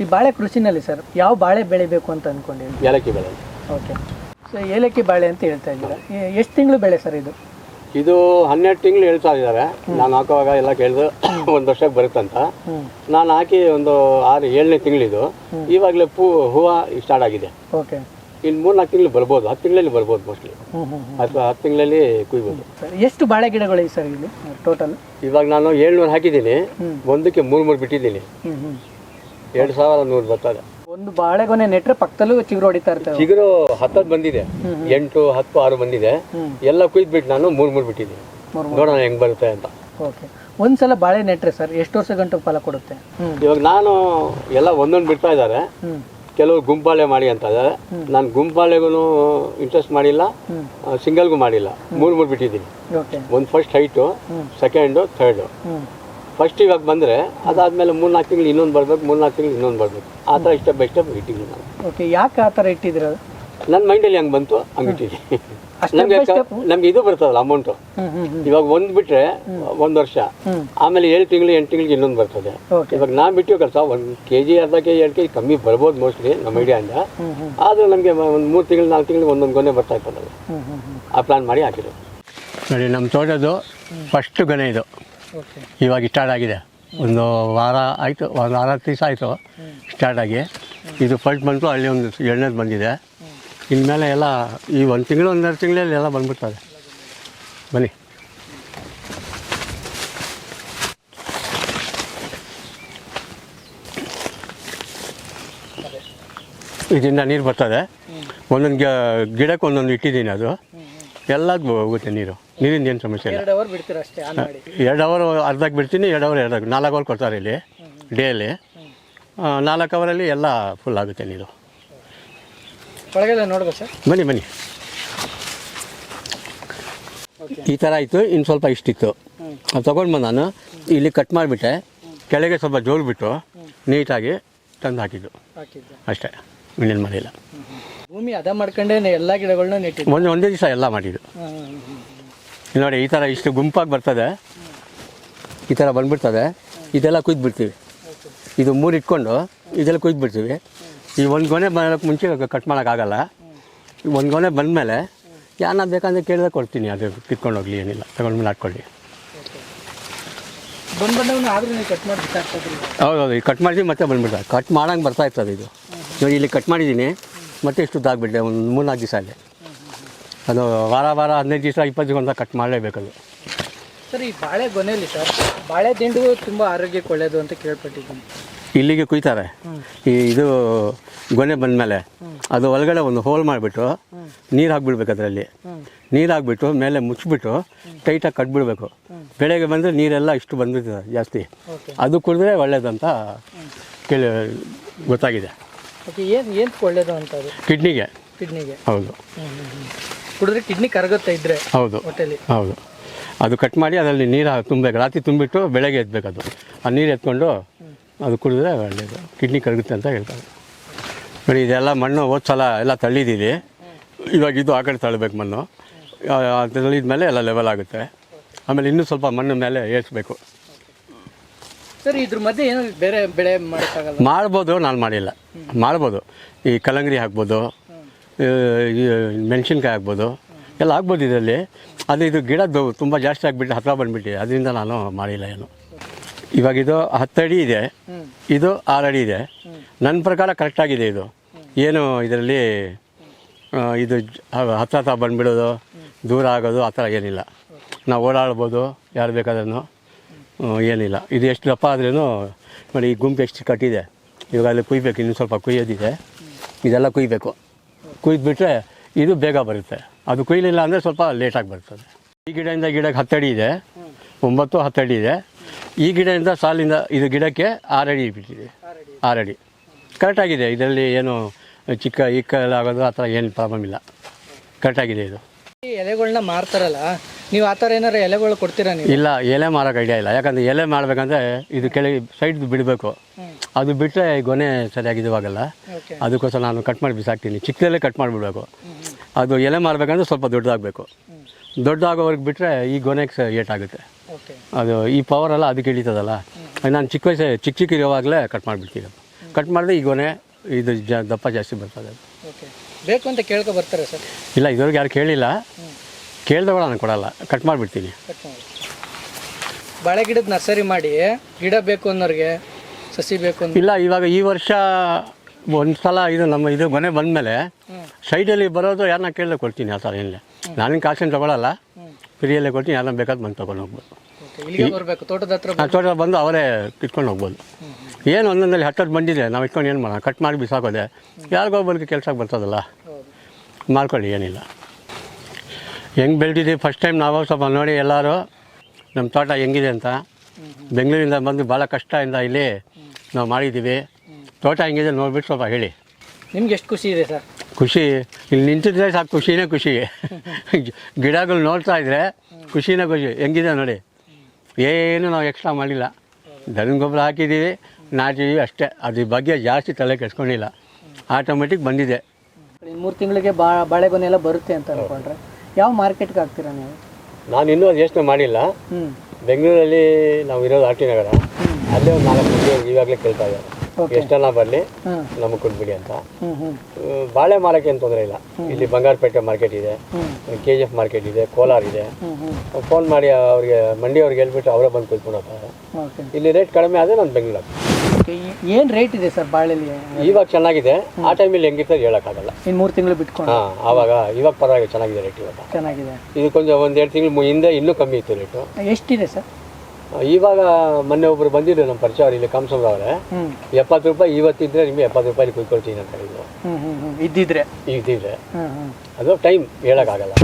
ಈ ಬಾಳೆ ಕೃಷಿನಲ್ಲಿ ಸರ್ ಯಾವ ಬಾಳೆ ಬೆಳಿಬೇಕು ಅಂತ ಅಂದ್ಕೊಂಡಿದ್ದೀವಿ ಏಲಕ್ಕಿ ಬೆಳೆ. ಓಕೆ. ಸೊ ಏಲಕ್ಕಿ ಬಾಳೆ ಅಂತ ಹೇಳ್ತಾ ಇದ್ದೀರಾ. ಎಷ್ಟು ತಿಂಗಳು ಬೆಳೆ ಸರ್ ಇದು? ಇದು ಹನ್ನೆರಡು ತಿಂಗಳು ಹೇಳ್ತಾ ಇದ್ದಾರೆ ನಾನು ಹಾಕುವಾಗ ಎಲ್ಲ ಕೇಳಿದ್ರು ಒಂದು ವರ್ಷಕ್ಕೆ ಬರುತ್ತಂತ. ನಾನು ಹಾಕಿ ಒಂದು ಆರು ಏಳನೇ ತಿಂಗಳಿದು ಇವಾಗಲೇ ಪೂ ಹೂವು ಸ್ಟಾರ್ಟ್ ಆಗಿದೆ. ಓಕೆ. ಇನ್ನು ಮೂರು ನಾಲ್ಕು ತಿಂಗಳು ಬರ್ಬೋದು ಹತ್ತು ತಿಂಗಳಲ್ಲಿ ಬರ್ಬೋದು ಮೋಸ್ಟ್ಲಿ ಅಥವಾ ಹತ್ತು ತಿಂಗಳಲ್ಲಿ ಕುಯ್ಬೋದು. ಸರ್ ಎಷ್ಟು ಬಾಳೆ ಗಿಡಗಳಿವೆ ಸರ್ ಇಲ್ಲಿ ಟೋಟಲ್? ಇವಾಗ ನಾನು ಏಳ್ನೂರು ಹಾಕಿದ್ದೀನಿ. ಒಂದಕ್ಕೆ ಮೂರು ಮೂರು ಬಿಟ್ಟಿದ್ದೀನಿ ಎರಡು ಸಾವಿರ ನೂರು ಬರ್ತದೆ. ಒಂದು ಬಾಳೆಗೊನೆ ನೆಟ್ರೆ ಪಕ್ಕದಲ್ಲೂ ಚಿಗುರು ಹೊಡಿತಾ ಇರ್ತಾರೆ ಚಿಗುರು ಹತ್ತತ್ತು ಬಂದಿದೆ. ಎಂಟು ಹತ್ತು ಆರು ಬಂದಿದೆ. ಎಲ್ಲ ಕುಯ್ದ್ಬಿಟ್ಟು ನಾನು ಮೂರು ಮೂರು ಬಿಟ್ಟಿದ್ದೀನಿ. ನೋಡೋಣ ಹೆಂಗ್ ಬರುತ್ತೆ ಅಂತ. ಓಕೆ. ಒಂದ್ಸಲ ಬಾಳೆ ನೆಟ್ರೆ ಸರ್ ಎಷ್ಟು ವರ್ಷ ಗಂಟು ಫಲ ಕೊಡುತ್ತೆ? ಇವಾಗ ನಾನು ಎಲ್ಲ ಒಂದೊಂದು ಬಿಡ್ತಾ ಇದ್ದಾರೆ. ಕೆಲವರು ಗುಂಪಾಳೆ ಮಾಡಿ ಅಂತ ಇದ್ದಾರೆ. ನಾನು ಗುಂಪಾಳೆಗೂ ಇಂಟ್ರೆಸ್ಟ್ ಮಾಡಿಲ್ಲ ಸಿಂಗಲ್ಗೂ ಮಾಡಿಲ್ಲ. ಮೂರು ಮೂರು ಬಿಟ್ಟಿದ್ದೀನಿ. ಒಂದು first height second third first ಇವಾಗ ಬಂದರೆ ಅದಾದಮೇಲೆ ಮೂರು ನಾಲ್ಕು ತಿಂಗಳು ಇನ್ನೊಂದು ಬರಬೇಕು ಮೂರು ನಾಲ್ಕು ತಿಂಗಳು ಇನ್ನೊಂದು ಬರಬೇಕು. ಆ ಥರ ಇಷ್ಟ ಬೆಸ್ಟ್ ಸ್ಟೆಪ್ ಇಟ್ಟಿದ್ದೀನಿ ನಾನು. ಓಕೆ ಯಾಕೆ ಆ ಥರ ಇಟ್ಟಿದ್ದೀರ? ನನ್ನ ಮೈಂಡಲ್ಲಿ ಹಂಗೆ ಬಂತು ಹಂಗೆ ಇಟ್ಟಿದ್ದೀನಿ. ಅಷ್ಟೇ ನಮಗೆ ನಮ್ಗೆ ಇದು ಬರ್ತದಲ್ಲ ಅಮೌಂಟು ಇವಾಗ ಒಂದು ಬಿಟ್ಟರೆ ಒಂದು ವರ್ಷ. ಆಮೇಲೆ ಏಳು ತಿಂಗಳು ಎಂಟು ತಿಂಗಳಿಗೆ ಇನ್ನೊಂದು ಬರ್ತದೆ. ಇವಾಗ ನಾನು ಬಿಟ್ಟು ಕೆಲಸ ಒಂದು ಕೆ ಜಿ ಅರ್ಧ ಕೆ ಜಿ ಎರಡು ಕೆ ಜಿ ಕಮ್ಮಿ ಬರ್ಬೋದು ಮೋಸ್ಟ್ಲಿ ನಮ್ಮ ಐಡಿಯಾಯಿಂದ ಹ್ಞೂ ಆದರೂ ನಮಗೆ ಒಂದು ಮೂರು ತಿಂಗಳು ನಾಲ್ಕು ತಿಂಗಳು ಒಂದೊಂದು ಗೊನೆ ಬರ್ತಾ ಇರ್ತದಲ್ಲ. ಆ ಪ್ಲಾನ್ ಮಾಡಿ ಹಾಕಿದ್ರು ನೋಡಿ ನಮ್ಮ ತೋಟದ್ದು ಫಸ್ಟ್ ಗೊನೆ ಇದು. ಇವಾಗ ಸ್ಟಾರ್ಟ್ ಆಗಿದೆ. ಒಂದು ವಾರ ಆಯಿತು, ಒಂದು ವಾರ ದಿವಸ ಆಯಿತು ಸ್ಟಾರ್ಟ್ ಆಗಿ. ಇದು ಫಸ್ಟ್ ಬಂತು, ಅಲ್ಲಿ ಒಂದು ಎರಡನೇದು ಬಂದಿದೆ. ಇನ್ಮೇಲೆ ಎಲ್ಲ ಈ ಒಂದು ತಿಂಗಳು, ಒಂದೆರಡು ತಿಂಗಳಲ್ಲಿ ಎಲ್ಲ ಬಂದ್ಬಿಡ್ತದೆ. ಬನ್ನಿ. ಇದರಿಂದ ನೀರು ಬರ್ತದೆ. ಒಂದೊಂದು ಗಿಡಕ್ಕೆ ಒಂದೊಂದು ಇಟ್ಟಿದ್ದೀನಿ ಅದು. ಎಲ್ಲದಕ್ಕೂ ಹೋಗುತ್ತೆ ನೀರು. ನೀರಿಂದ ಏನು ಸಮಸ್ಯೆ ಇಲ್ಲ ಎರಡು ಅವರ್ ಬಿಡ್ತೀರಾ ಅಷ್ಟೇ ಆನ್ ಮಾಡಿ? ಎರಡು ಅವರ್ ಅರ್ಧಕ್ಕೆ ಬಿಡ್ತೀನಿ ಎರಡು ಅವರ್ ಎರಡು ನಾಲ್ಕು ಅವರ್ ಕೊಡ್ತಾರೆ ಇಲ್ಲಿ ಡೇಲಿ. ನಾಲ್ಕು ಅವರಲ್ಲಿ ಎಲ್ಲ ಫುಲ್ ಆಗುತ್ತೆ ನೀರು. ಒಳಗೆಲ್ಲ ನೋಡ್ಬೇಕು ಸರ್? ಬನ್ನಿ ಬನ್ನಿ. ಈ ಥರ ಆಯಿತು ಇನ್ನು ಸ್ವಲ್ಪ ಇಷ್ಟಿತ್ತು. ಅದು ತೊಗೊಂಡು ಬಂದು ನಾನು ಇಲ್ಲಿ ಕಟ್ ಮಾಡಿಬಿಟ್ಟೆ ಕೆಳಗೆ ಸ್ವಲ್ಪ ಜೋಲ್ ಬಿಟ್ಟು ನೀಟಾಗಿ ತಂದು ಹಾಕಿದ್ದು. ಅಷ್ಟೇ ಇನ್ನೇನು ಮಾಡಿಲ್ಲ ಭೂಮಿ ಅದ ಮಾಡ್ಕೊಂಡೇ ಎಲ್ಲ ಗಿಡಗಳನ್ನ ನೆಟ್ಟಿದ್ದು. ಒಂದು ಒಂದೇ ದಿವಸ ಎಲ್ಲ ಮಾಡಿದ್ದು. ಇಲ್ಲಿ ನೋಡಿ ಈ ಥರ ಇಷ್ಟು ಗುಂಪಾಗಿ ಬರ್ತದೆ. ಈ ಥರ ಬಂದುಬಿಡ್ತದೆ. ಇದೆಲ್ಲ ಕುಯ್ದು ಬಿಡ್ತೀವಿ ಇದು ಮೂರು ಇಟ್ಕೊಂಡು ಇದೆಲ್ಲ ಕುಯ್ದು ಬಿಡ್ತೀವಿ ಈ ಒಂದು ಗೊನೆ ಬರೋಕ್ಕೆ ಮುಂಚೆ ಕಟ್ ಮಾಡೋಕ್ಕಾಗಲ್ಲ ಒಂದು ಗೊನೆ ಬಂದಮೇಲೆ ಯಾರನ್ನ ಬೇಕಂದ್ರೆ ಕೇಳಿದ್ರೆ ಕೊಡ್ತೀನಿ. ಅದು ಕಿತ್ಕೊಂಡು ಹೋಗ್ಲಿ ಏನಿಲ್ಲ. ತಗೊಂಡ್ಮೇಲೆ ಹಾಕ್ಕೊಳ್ಳಿ. ಹೌದೌದು ಈ ಕಟ್ ಮಾಡಿದ್ವಿ ಮತ್ತೆ ಬಂದ್ಬಿಡ್ತಾರೆ ಕಟ್ ಮಾಡೋಂಗೆ ಬರ್ತಾ ಇರ್ತದೆ ಇದು. ನೋಡಿ ಇಲ್ಲಿ ಕಟ್ ಮಾಡಿದ್ದೀನಿ. ಮತ್ತೆ ಇಷ್ಟು ಉದ್ದಾಗ್ಬಿಟ್ಟೆ ಒಂದು ಮೂರು ನಾಲ್ಕು ದಿವಸ ಅಲ್ಲಿ ಅದು ವಾರ ವಾರ ಹದಿನೈದು ದಿವಸ ಇಪ್ಪತ್ತು ದಿವಸ ಕಟ್ ಮಾಡಲೇಬೇಕದು. ಸರ್ ಈ ಬಾಳೆ ಗೊನೆಯಲ್ಲಿ ಸರ್ ಬಾಳೆ ದಿಂಡು ತುಂಬ ಆರೋಗ್ಯಕ್ಕೆ ಒಳ್ಳೆಯದು ಅಂತ ಕೇಳ್ಪಟ್ಟಿದ್ದೀನಿ. ಇಲ್ಲಿಗೆ ಕುಯ್ತಾರೆ. ಈ ಇದು ಗೊನೆ ಬಂದಮೇಲೆ ಅದು ಒಳಗಡೆ ಒಂದು ಹೋಲ್ ಮಾಡಿಬಿಟ್ಟು ನೀರು ಹಾಕ್ಬಿಡ್ಬೇಕು ಅದರಲ್ಲಿ. ನೀರು ಹಾಕ್ಬಿಟ್ಟು ಮೇಲೆ ಮುಚ್ಚಿಬಿಟ್ಟು ಟೈಟಾಗಿ ಕಟ್ಬಿಡ್ಬೇಕು ಬೆಳೆಗೆ ಬಂದರೆ ನೀರೆಲ್ಲ ಇಷ್ಟು ಬಂದಿರ್ತದೆ ಜಾಸ್ತಿ. ಅದು ಕುಡಿದ್ರೆ ಒಳ್ಳೇದಂತ ಕೇಳಿ ಗೊತ್ತಾಗಿದೆ. ಏನು ಏನು ಒಳ್ಳೇದು ಅಂತ ಕಿಡ್ನಿಗೆ ಕಿಡ್ನಿಗೆ ಹೌದು. ಕುಡಿದ್ರೆ ಕಿಡ್ನಿ ಕರಗುತ್ತೆ ಇದ್ರೆ ಹೌದು. ಹೊಟ್ಟೆಲಿ. ಹೌದು. ಅದು ಕಟ್ ಮಾಡಿ ಅದರಲ್ಲಿ ನೀರು ತುಂಬಬೇಕು. ರಾತ್ರಿ ತುಂಬಿಟ್ಟು ಬೆಳಗ್ಗೆ ಎತ್ಬೇಕು ಅದು. ಆ ನೀರು ಎತ್ಕೊಂಡು ಅದು ಕುಡಿದ್ರೆ ಒಳ್ಳೆಯದು ಕಿಡ್ನಿ ಕರಗುತ್ತೆ ಅಂತ ಹೇಳ್ತಾರೆ. ನೋಡಿ ಇದೆಲ್ಲ ಮಣ್ಣು ಹೋದ ಸಲ ಎಲ್ಲ ತಳ್ಳಿದ್ದೀವಿ ಇವಾಗ ಇದು ಆ ಕಡೆ ತಳ್ಳಬೇಕು ಮಣ್ಣು. ತಳ್ಳಿದ ಮೇಲೆ ಎಲ್ಲ ಲೆವೆಲ್ ಆಗುತ್ತೆ. ಆಮೇಲೆ ಇನ್ನೂ ಸ್ವಲ್ಪ ಮಣ್ಣು ಮೇಲೆ ಏರಿಸ್ಬೇಕು. ಸರ್ ಇದ್ರ ಮಧ್ಯೆ ಏನು ಬೇರೆ ಬೆಳೆ ಮಾಡೋಕ್ಕಾಗಲ್ಲ? ಮಾಡ್ಬೋದು ನಾನು ಮಾಡಿಲ್ಲ. ಮಾಡ್ಬೋದು. ಈ ಕಲ್ಲಂಗಡಿ ಹಾಕ್ಬೋದು. ಮೆಣಸಿನ್ಕಾಯಿ ಆಗ್ಬೋದು. ಎಲ್ಲ ಆಗ್ಬೋದು ಇದರಲ್ಲಿ. ಅದು ಇದು ಗಿಡದ್ದು ತುಂಬ ಜಾಸ್ತಿ ಆಗಿಬಿಟ್ಟು ಹತ್ರ ಬಂದುಬಿಟ್ಟಿದೆ. ಅದರಿಂದ ನಾನು ಮಾಡಿಲ್ಲ ಏನು. ಇವಾಗ ಇದು ಹತ್ತಡಿ ಇದೆ. ಇದು ಆರಡಿ ಇದೆ. ನನ್ನ ಪ್ರಕಾರ ಕರೆಕ್ಟಾಗಿದೆ ಇದು. ಏನು ಇದರಲ್ಲಿ ಇದು ಹತ್ರ ಹತ್ರ ಬಂದುಬಿಡೋದು, ದೂರ ಆಗೋದು ಆ ಥರ ಏನಿಲ್ಲ. ನಾವು ಓಡಾಡ್ಬೋದು, ಯಾರು ಬೇಕಾದ್ರೂ ಏನಿಲ್ಲ. ಇದು ಎಷ್ಟು ದಪ್ಪ ಆದ್ರೂ ನೋಡಿ ಈ ಗುಂಪು ಎಷ್ಟು ಕಟ್ಟಿದೆ ಇವಾಗ ಅಲ್ಲಿ ಕುಯ್ಬೇಕು ಇನ್ನೂ ಸ್ವಲ್ಪ ಕುಯ್ಯೋದಿದೆ. ಇದೆಲ್ಲ ಕುಯ್ಬೇಕು. ಕುಯ್ದುಬಿಟ್ರೆ ಇದು ಬೇಗ ಬರುತ್ತೆ. ಅದು ಕುಯ್ಲಿಲ್ಲ ಅಂದರೆ ಸ್ವಲ್ಪ ಲೇಟಾಗಿ ಬರ್ತದೆ. ಈ ಗಿಡದಿಂದ ಗಿಡಕ್ಕೆ ಹತ್ತಡಿ ಇದೆ. ಒಂಬತ್ತು ಹತ್ತಡಿ ಇದೆ. ಈ ಗಿಡದಿಂದ ಸಾಲಿಂದ ಇದು ಗಿಡಕ್ಕೆ ಆರಡಿ ಬಿಟ್ಟಿದೆ. ಆರಡಿ. ಕರೆಕ್ಟಾಗಿದೆ ಇದರಲ್ಲಿ ಏನು ಚಿಕ್ಕ ಇಕ್ಕಲ್ ಆಗೋದು ಆ ಥರ ಏನು ಪ್ರಾಬ್ಲಮ್ ಇಲ್ಲ. ಕರೆಕ್ಟಾಗಿದೆ ಇದು. ಈ ಎಲೆಗಳನ್ನ ಮಾರ್ತಾರಲ್ಲ ನೀವು ಆ ಥರ ಏನಾರು ಎಲೆಗಳು ಕೊಡ್ತೀರಾ ನೀವು? ಇಲ್ಲ ಎಲೆ ಮಾರೋಕೆ ಐಡಿಯಾ ಇಲ್ಲ. ಯಾಕಂದರೆ ಎಲೆ ಮಾಡಬೇಕಂದ್ರೆ ಇದು ಕೆಳಗೆ ಸೈಡ್ ಬಿಡಬೇಕು. ಅದು ಬಿಟ್ಟರೆ ಗೊನೆ ಸರಿಯಾಗಿ ಇದುವಾಗಲ್ಲ ಓಕೆ. ಅದಕ್ಕೋಸ್ಕರ ನಾನು ಕಟ್ ಮಾಡಿ ಬಿಸಾಕ್ತೀನಿ. ಚಿಕ್ಕದಲ್ಲೇ ಕಟ್ ಮಾಡಿಬಿಡ್ಬೇಕು. ಅದು ಎಲೆ ಮಾರಬೇಕಂದ್ರೆ ಸ್ವಲ್ಪ ದೊಡ್ಡದಾಗಬೇಕು. ದೊಡ್ಡದಾಗೋವರೆಗೆ ಬಿಟ್ಟರೆ ಈ ಗೊನೆಗೆ ಏಟಾಗುತ್ತೆ ಅದು ಈ ಪವರ್ ಎಲ್ಲ ಅದಕ್ಕೆ ಇಳಿತದಲ್ಲ. ನಾನು ಚಿಕ್ಕ ವಯಸ್ಸು ಚಿಕ್ಕ ಚಿಕ್ಕ ಇರುವಾಗಲೇ ಕಟ್ ಮಾಡಿಬಿಡ್ತೀನಿ ಕಟ್ ಮಾಡಿದ್ರೆ ಈ ಗೊನೆ ಇದು ಜ ದಪ್ಪ ಜಾಸ್ತಿ ಬರ್ತದೆ ಬೇಕು ಅಂತ ಕೇಳ್ಕೊ ಬರ್ತಾರೆ ಸರ್. ಇಲ್ಲ ಇದುವರೆಗೆ ಯಾರು ಕೇಳಿಲ್ಲ. ಕೇಳಿದವಳ ನಾನು ಕೊಡಲ್ಲ. ಕಟ್ ಮಾಡಿಬಿಡ್ತೀನಿ. ಬಾಳೆ ಗಿಡದ ನರ್ಸರಿ ಮಾಡಿ ಗಿಡ ಬೇಕು ಅನ್ನೋರಿಗೆ ಸಸಿ ಬೇಕು ಅಂತ ಇಲ್ಲ ಇವಾಗ ಈ ವರ್ಷ ಒಂದು ಸಲ ಇದು ನಮ್ಮ ಇದು ಮನೆ ಬಂದಮೇಲೆ ಮೇಲೆ ಸೈಡಲ್ಲಿ ಬರೋದು ಯಾರನ್ನ ಕೇಳಿದ್ರೆ ಕೊಡ್ತೀನಿ ಆ ಥರ ಏನಿಲ್ಲ. ನಾನೇನು ಕಾಸಿನ ತೊಗೊಳಲ್ಲ. ಫ್ರೀಯಲ್ಲೇ ಕೊಡ್ತೀನಿ ಯಾರನ್ನ ಬೇಕಾದ್ರೆ ಬಂದು ತೊಗೊಂಡು ಹೋಗ್ಬೋದು. ಬರಬೇಕು ತೋಟದ ಹತ್ರ ತೋಟದ ತೋಟ ಬಂದು ಅವರೇ ಕಿತ್ಕೊಂಡು ಹೋಗ್ಬೋದು. ಏನು ಒಂದೊಂದಲ್ಲಿ ಹತ್ತತ್ತು ಬಂದಿದೆ ನಾವು ಇಟ್ಕೊಂಡು ಏನು ಮಾಡೋಣ? ಕಟ್ ಮಾಡಿ ಬಿಸಾಕೋದೆ. ಯಾರಿಗೊಬ್ಬರಿಗೆ ಕೆಲಸಕ್ಕೆ ಬರ್ತದಲ್ಲ? ಮಾಡ್ಕೊಳ್ಳಿ ಏನಿಲ್ಲ. ಹೆಂಗೆ ಬೆಳೆದಿದ್ದೀವಿ? ಫಸ್ಟ್ ಟೈಮ್ ನಾವು ಸ್ವಲ್ಪ ನೋಡಿ ಎಲ್ಲರೂ. ನಮ್ಮ ತೋಟ ಹೆಂಗಿದೆ ಅಂತ. ಬೆಂಗಳೂರಿಂದ ಬಂದು ಭಾಳ ಕಷ್ಟದಿಂದ ಇಲ್ಲಿ ನಾವು ಮಾಡಿದ್ದೀವಿ. ತೋಟ ಹೆಂಗಿದೆ ನೋಡ್ಬಿಟ್ಟು ಸ್ವಲ್ಪ ಹೇಳಿ. ನಿಮ್ಗೆ ಎಷ್ಟು ಖುಷಿ ಇದೆ ಸರ್? ಖುಷಿ ಇಲ್ಲಿ ನಿಂತಿದ್ರೆ ಸಾಕು ಖುಷಿನೇ ಖುಷಿ. ಗಿಡಗಳು ನೋಡ್ತಾ ಇದ್ರೆ ಖುಷಿನೇ ಖುಷಿ. ಹೆಂಗಿದೆ ನೋಡಿ? ಏನು ನಾವು ಎಕ್ಸ್ಟ್ರಾ ಮಾಡಿಲ್ಲ. ದನ ಗೊಬ್ಬರ ಹಾಕಿದ್ದೀವಿ ನಾಟಿದ್ದೀವಿ ಅಷ್ಟೇ. ಅದ್ರ ಬಗ್ಗೆ ಜಾಸ್ತಿ ತಲೆ ಕೆಡ್ಸ್ಕೊಂಡಿಲ್ಲ. ಆಟೋಮೆಟಿಕ್ ಬಂದಿದೆ. ಮೂರು ತಿಂಗಳಿಗೆ ಬಾ ಬಾಳೆಗೊನೆ ಎಲ್ಲ ಬರುತ್ತೆ ಅಂತ ಅನ್ಕೊಂಡ್ರೆ. ಯಾವ ಮಾರ್ಕೆಟ್ಗೆ ಹಾಕ್ತೀರಾ ನೀವು? ನಾನು ಇನ್ನೂ ಅದು ಯೋಚನೆ ಮಾಡಿಲ್ಲ. ಹ್ಞೂ ಬೆಂಗಳೂರಲ್ಲಿ ನಾವು ಇರೋದು ಆರ್ ಟಿ ನಗರ. ಅಲ್ಲೇ ಒಂದು ನಾಲ್ಕು ಮಂದಿ ಈವಾಗಲೇ ಕೇಳ್ತಾ ಇದ್ದಾರೆ. ಎಷ್ಟೆಲ್ಲ ಬರಲಿ ನಮಗೆ ಕೊಟ್ಬಿಡಿ ಅಂತ. ಬಾಳೆ ಮಾರಕ್ಕೆ ಏನು ತೊಂದರೆ ಇಲ್ಲ. ಇಲ್ಲಿ ಬಂಗಾರಪೇಟೆ ಮಾರ್ಕೆಟ್ ಇದೆ. ಕೆ ಜಿ ಎಫ್ ಮಾರ್ಕೆಟ್ ಇದೆ ಕೋಲಾರ ಇದೆ. ಫೋನ್ ಮಾಡಿ ಅವ್ರಿಗೆ ಮಂಡಿಯವ್ರಿಗೆ ಹೇಳ್ಬಿಟ್ಟು ಅವರೇ ಬಂದು ಕೂತ್ಕೊಂಡು ಹೋಗ್ತಾರೆ. ಇಲ್ಲಿ ರೇಟ್ ಕಡಿಮೆ ಆದರೆ ನಾನು ಬೆಂಗಳೂರು ಓಕೆ ಏನು ರೇಟ್ ಇದೆ ಸರ್ ಬಾಳೆಲಿ ಇವಾಗ ಚೆನ್ನಾಗಿದೆ. ಆ ಟೈಮಲ್ಲಿ ಹೆಂಗಿರ್ತದೆ ಹೇಳೋಕ್ಕಾಗಲ್ಲ. ಇನ್ನು ಮೂರು ತಿಂಗಳು ಬಿಟ್ಕೊಂಡು? ಹಾಂ ಆವಾಗ ಇವಾಗ ಪರವಾಗಿಲ್ಲ ಚೆನ್ನಾಗಿದೆ ರೇಟ್ ಇವಾಗ. ಚೆನ್ನಾಗಿದೆ. ಇದು ಕೊಂಚ ಒಂದು ಎರಡು ತಿಂಗಳು ಹಿಂದೆ ಇನ್ನೂ ಕಮ್ಮಿ ಇತ್ತು ರೇಟು ಎಷ್ಟಿದೆ ಸರ್? ಇವಾಗ ಮೊನ್ನೆ ಒಬ್ರು ಬಂದಿದ್ರು ನಮ್ಮ ಪರಿಚಯ ಅವ್ರು ಇಲ್ಲಿ ಕಾಮಸಂದ್ರ ಅವರೇ. ಎಪ್ಪತ್ತು ರೂಪಾಯಿ ಇವತ್ತಿದ್ರೆ ನಿಮಗೆ ಎಪ್ಪತ್ತು ರೂಪಾಯಿ ಕುಯ್ಕೊಳ್ತೀನಿ ಅಂತ ಹೇಳಿದ್ರು. ಇದ್ದಿದ್ರೆ? ಇದ್ದಿದ್ರೆ. ಅದು ಟೈಮ್ ಹೇಳೋಕ್ಕಾಗಲ್ಲ.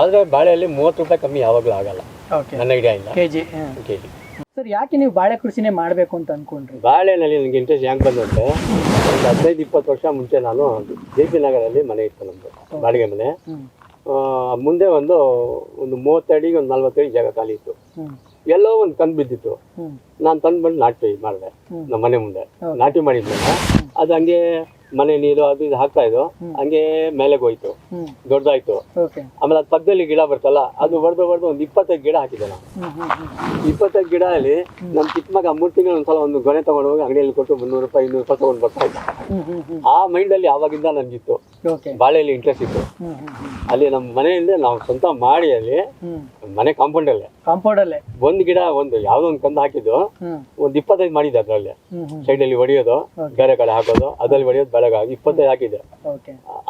ಆದರೆ ಬಾಳೆಯಲ್ಲಿ ಮೂವತ್ತು ರೂಪಾಯಿ ಕಮ್ಮಿ ಯಾವಾಗಲೂ ಆಗಲ್ಲ. ಓಕೆ ನನ್ನ ಐಡಿಯಾ ಇಲ್ಲ K G K G sir ಯಾಕೆ ನೀವು ಬಾಳೆ ಕೃಷಿನೇ ಮಾಡಬೇಕು ಅಂತ ಅನ್ಕೊಂಡ್ರಿ? ಬಾಳೆನಲ್ಲಿ ನನಗೆ ಇಂಟ್ರೆಸ್ಟ್ ಹೆಂಗೆ ಬಂದಂತೆ ಒಂದು ಹದಿನೈದು ಇಪ್ಪತ್ತು ವರ್ಷ ಮುಂಚೆ ನಾನು ಜೆ ಪಿ ನಗರಲ್ಲಿ ಮನೆ ಇತ್ತು ನಮ್ಮದು ಬಾಡಿಗೆ ಮನೆ. ಮುಂದೆ ಒಂದು ಒಂದು ಮೂವತ್ತಡಿಗೆ ಒಂದು ನಲ್ವತ್ತಡಿ ಜಾಗ ಖಾಲಿ ಇತ್ತು. ಎಲ್ಲೋ ಒಂದು ಕಂದು ಬಿದ್ದಿತ್ತು. ನಾನು ತಂದು ಬಂದು ನಾಟಿ ಮಾಡಿದೆ. ನಮ್ಮ ಮನೆ ಮುಂದೆ. ನಾಟಿ ಮಾಡಿದ್ಮೇಲೆ ಅದು ಹಂಗೆ ಮನೆ ನೀರು ಅದು ಇದು ಹಾಕ್ತಾ ಇದ್ದು ಹಂಗೆ ಮೇಲೆ ಹೋಯ್ತು. ದೊಡ್ಡದಾಯ್ತು. ಆಮೇಲೆ ಅದ್ ಪಕ್ಕದಲ್ಲಿ ಗಿಡ ಬರ್ತಲ್ಲ ಅದು ಹೊಡೆದು ಹೊಡೆದು ಒಂದು ಇಪ್ಪತ್ತೈದು ಗಿಡ ಹಾಕಿದೆ ನಾನು. ಇಪ್ಪತ್ತೈದು ಗಿಡ ಅಲ್ಲಿ ನಮ್ಮ ಚಿಕ್ಕ ಮಗ ಮೂರು ತಿಂಗಳು ಒಂದ್ಸಲ ಒಂದು ಗೊನೆ ತಗೊಂಡು ಹೋಗಿ ಅಂಗಡಿಯಲ್ಲಿ ಕೊಟ್ಟು ಮುನ್ನೂರು ರೂಪಾಯಿ ಇನ್ನೂರು ರೂಪಾಯಿ ತಗೊಂಡು ಬರ್ತಾ ಇದ್ದ. ಆ ಮೈಂಡಲ್ಲಿ ಆವಾಗಿಂದ ನನಗಿತ್ತು. ಬಾಳೆಯಲ್ಲಿ ಇಂಟ್ರೆಸ್ಟ್ ಇತ್ತು. ಅಲ್ಲಿ ನಮ್ಮ ಮನೆಯಿಂದ ನಾವು ಸ್ವಂತ ಮಾಡಿ ಅಲ್ಲಿ ಮನೆ ಕಾಂಪೌಂಡ್ ಅಲ್ಲೇ. ಕಾಂಪೌಂಡ್ ಅಲ್ಲೇ. ಒಂದ್ ಗಿಡ ಒಂದು ಯಾವ್ದೋ ಒಂದು ಕಂದು ಹಾಕಿದ್ದು. ಒಂದ್ ಇಪ್ಪತ್ತೈದು ಮಾಡಿದ್ದೆ ಅದ್ರಲ್ಲಿ. ಸೈಡ್ ಅಲ್ಲಿ ಹೊಡಿಯೋದು ಬೇರೆ ಕಡೆ ಹಾಕೋದು ಅದ್ರಲ್ಲಿ ಹೊಡೆಯೋದು ಬೆಳಗ ಇಪ್ಪತ್ತೈದು ಹಾಕಿದ್ದೆ.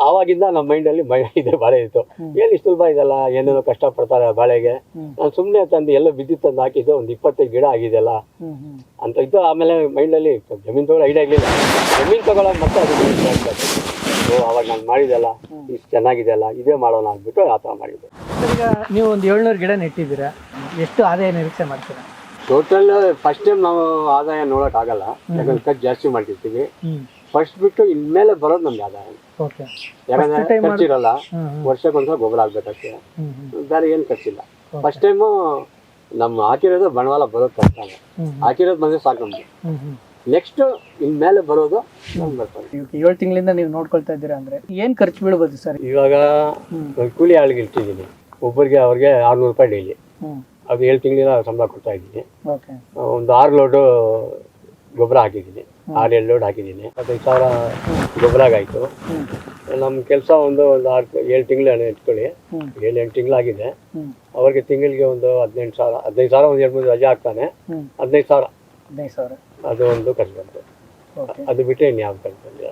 ಆವಾಗಿಂದ ನಮ್ಮ ಮೈಂಡಲ್ಲಿ ಮೈ ಇದೆ ಬಾಳೆ ಇತ್ತು. ಏನ್ ಇಷ್ಟು ಸುಲಭ ಇದೆಲ್ಲ? ಏನೇನೋ ಕಷ್ಟಪಡ್ತಾರೆ ಬಾಳೆಗೆ. ಹ್ಮ್. ನಾನು ಸುಮ್ಮನೆ ತಂದು ಎಲ್ಲ ಬಿದ್ದಿತ್ತು ತಂದು ಹಾಕಿದ್ದು ಒಂದು ಇಪ್ಪತ್ತೈದು ಗಿಡ ಆಗಿದೆಲ್ಲ ಅಂತ ಇದ್ದು ಆಮೇಲೆ ಮೈಂಡಲ್ಲಿ ಜಮೀನ್ ತಗೊಳ್ಳೋ ಐಡಿಯಾ ಇರಲಿಲ್ಲ ಜಮೀನು ತಗೊಳ್ಳೋದು ಮತ್ತೆ ಅದು ಓ ಅವಾಗ ನಾನು ಮಾಡಿದೆಲ್ಲ ಇಷ್ಟು ಚೆನ್ನಾಗಿದೆಯಲ್ಲ ಇದೇ ಮಾಡೋಣ ಅಂದ್ಬಿಟ್ಟು ಆ ಥರ ಮಾಡಿದ್ದೆ. ಈಗ ನೀವು ಒಂದು ಏಳ್ನೂರು ಗಿಡ ನೆಟ್ಟಿದ್ದೀರಾ ಎಷ್ಟು ಆದಾಯ ನಿರೀಕ್ಷೆ ಮಾಡ್ತೀರಾ? ಟೋಟಲ್ ಫಸ್ಟ್ ಟೈಮ್ ನಾವು ಆದಾಯ ನೋಡೋಕ್ಕಾಗಲ್ಲ ಯಾಕಂದ್ರೆ ಖರ್ಚು ಜಾಸ್ತಿ ಮಾಡಿರ್ತೀವಿ ಫಸ್ಟ್ ಬಿಟ್ಟು ಇನ್ಮೇಲೆ ಬರೋದು ನಮ್ಗೆ ಆದಾಯ. ಓಕೆ ಯಾಕಂದ್ರೆ ಖರ್ಚಿರಲ್ಲ ವರ್ಷಕ್ಕೊಂದ್ಸಲ ಗೊಬ್ಬರ ಆಗ್ಬೇಕಷ್ಟೇ. ಬೇರೆ ಏನು ಖರ್ಚಿಲ್ಲ. ಫಸ್ಟ್ ಟೈಮು ನಮ್ಮ ಹಾಕಿರೋದು ಬಂಡವಾಳ ಬರೋದು ಕಷ್ಟ ಹಾಕಿರೋದು ಬಂದರೆ ಸಾಕು ನಮ್ಗೆ. ಹ್ಞೂ ಇನ್ ಮೇಲೆ ಬರೋದು ನಮ್ಗೆ ಬರ್ತದೆ ಇವಾಗ ಏಳು ತಿಂಗಳಿಂದ ನೀವು ನೋಡ್ಕೊಳ್ತಾ ಇದ್ದೀರಾ ಅಂದ್ರೆ ಏನು ಖರ್ಚು ಬೀಳ್ಬೋದು ಸರ್? ಇವಾಗ ಕೂಲಿ ಆಳ್ಗೆ ಇಟ್ಟಿದ್ದೀನಿ. ಒಬ್ಬರಿಗೆ ಅವ್ರಿಗೆ ಆರ್ನೂರು ರೂಪಾಯಿ ಡೈಲಿ ಅದು ಏಳು ತಿಂಗಳಿಂದ ಸಂಬಳ ಕೊಡ್ತಾ ಇದ್ದೀನಿ. ಓಕೆ. ಒಂದು ಆರು ಲೋಡು ಗೊಬ್ಬರ ಹಾಕಿದ್ದೀನಿ. ಆರು ಏಳು ಲೋಡ್ ಹಾಕಿದ್ದೀನಿ. ಹದಿನೈದು ಸಾವಿರ ಗೊಬ್ಬರ ಆಗಾಯ್ತು ನಮ್ಮ ಕೆಲಸ ಒಂದು ಒಂದು ಆರು ಏಳು ತಿಂಗಳು ಇಟ್ಕೊಳ್ಳಿ. ಏಳು ಎಂಟು ತಿಂಗಳಾಗಿದೆ ಅವ್ರಿಗೆ ತಿಂಗಳಿಗೆ ಒಂದು ಹದಿನೆಂಟು ಸಾವಿರ ಹದಿನೈದು ಸಾವಿರ ಒಂದು ಎರಡು ಮೂರು ರಜೆ ಹಾಕ್ತಾನೆ. ಹದಿನೈದು ಸಾವಿರ. ಹದಿನೈದು ಸಾವಿರ. ಅದು ಒಂದು ಕಲ್ತದ್ದು ಅದು ಬಿಟ್ಟರೆ ಇನ್ಯಾವ ಕಲ್ತದ್ದು